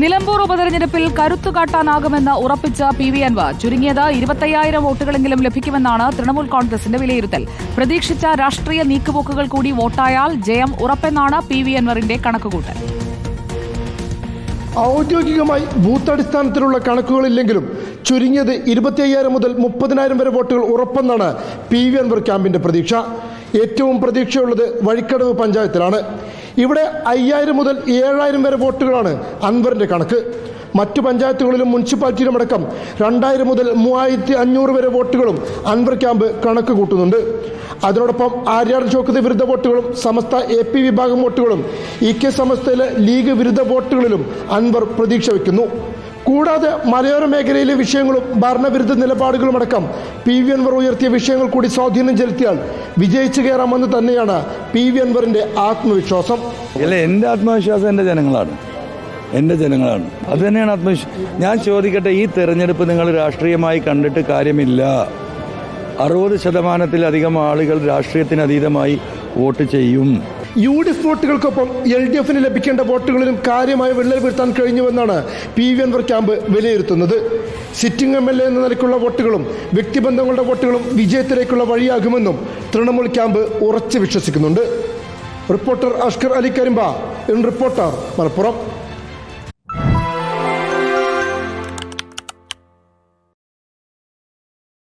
നിലമ്പൂർ ഉപതെരഞ്ഞെടുപ്പിൽ കരുത്തു കാട്ടാനാകുമെന്ന് ഉറപ്പിച്ച പി വി അൻവർ ചുരുങ്ങിയത് ഇരുപത്തയ്യായിരം വോട്ടുകളെങ്കിലും ലഭിക്കുമെന്നാണ് തൃണമൂൽ കോൺഗ്രസിന്റെ വിലയിരുത്തൽ. പ്രതീക്ഷിച്ച രാഷ്ട്രീയ നീക്കുപോക്കുകൾ കൂടി വോട്ടായാൽ ജയം ഉറപ്പെന്നാണ് പി വി അൻവറിന്റെ കണക്കുകൂട്ടൽ. ഔദ്യോഗികമായി ബൂത്ത് അടിസ്ഥാനത്തിലുള്ള കണക്കുകളില്ലെങ്കിലും ചുരുങ്ങിയത് ഇരുപത്തിയ്യായിരം മുതൽ മുപ്പതിനായിരം വരെ വോട്ടുകൾ ഉറപ്പെന്നാണ് പി വി അൻവർ ക്യാമ്പിന്റെ പ്രതീക്ഷ. ഏറ്റവും പ്രതീക്ഷയുള്ളത് വഴിക്കടവ് പഞ്ചായത്തിലാണ്. ഇവിടെ അയ്യായിരം മുതൽ ഏഴായിരം വരെ വോട്ടുകളാണ് അൻവറിന്റെ കണക്ക്. മറ്റു പഞ്ചായത്തുകളിലും മുനിസിപ്പാലിറ്റിയിലും അടക്കം രണ്ടായിരം മുതൽ മൂവായിരത്തി അഞ്ഞൂറ് വരെ വോട്ടുകളും അൻവർ ക്യാമ്പ് കണക്ക് കൂട്ടുന്നുണ്ട്. അതിനോടൊപ്പം ആര്യാട് ചോക്കത്തെ വിരുദ്ധ വോട്ടുകളും സമസ്ത എ പി വിഭാഗം വോട്ടുകളും ഇ കെ സമസ്തയിലെ ലീഗ് വിരുദ്ധ വോട്ടുകളിലും അൻവർ പ്രതീക്ഷ വയ്ക്കുന്നു. കൂടാതെ മലയോര മേഖലയിലെ വിഷയങ്ങളും ഭരണവിരുദ്ധ നിലപാടുകളും അടക്കം പി വി അൻവർ ഉയർത്തിയ വിഷയങ്ങൾ കൂടി സ്വാധീനം ചെലുത്തിയാൽ വിജയിച്ചു കയറാമെന്ന് തന്നെയാണ് പി വി അൻവറിന്റെ ആത്മവിശ്വാസം. അല്ല എന്റെ ആത്മവിശ്വാസം എന്റെ ജനങ്ങളാണ്. എന്റെ ജനങ്ങളാണ്. അത് തന്നെയാണ് ആത്മവിശ്വാസം ഞാൻ ചോദിക്കട്ടെ ഈ തെരഞ്ഞെടുപ്പ് നിങ്ങൾ രാഷ്ട്രീയമായി കണ്ടിട്ട് കാര്യമില്ല. അറുപത് ശതമാനത്തിലധികം ആളുകൾ രാഷ്ട്രീയത്തിന് അതീതമായി വോട്ട് ചെയ്യും. യു ഡി എഫ് വോട്ടുകൾക്കൊപ്പം എൽ ഡി എഫിന് ലഭിക്കേണ്ട വോട്ടുകളിലും കാര്യമായ വിള്ളൽ വീഴ്ത്താൻ കഴിഞ്ഞുവെന്നാണ് പി വി അൻവർ ക്യാമ്പ് വിലയിരുത്തുന്നത്. സിറ്റിംഗ് എം എൽ എ എന്ന നിലയ്ക്കുള്ള വോട്ടുകളും വ്യക്തിബന്ധങ്ങളുടെ വോട്ടുകളും വിജയത്തിലേക്കുള്ള വഴിയാകുമെന്നും തൃണമൂൽ ക്യാമ്പ് ഉറച്ചു വിശ്വസിക്കുന്നുണ്ട്. Reporter Ashkar Ali Karimba reporter Malappuram.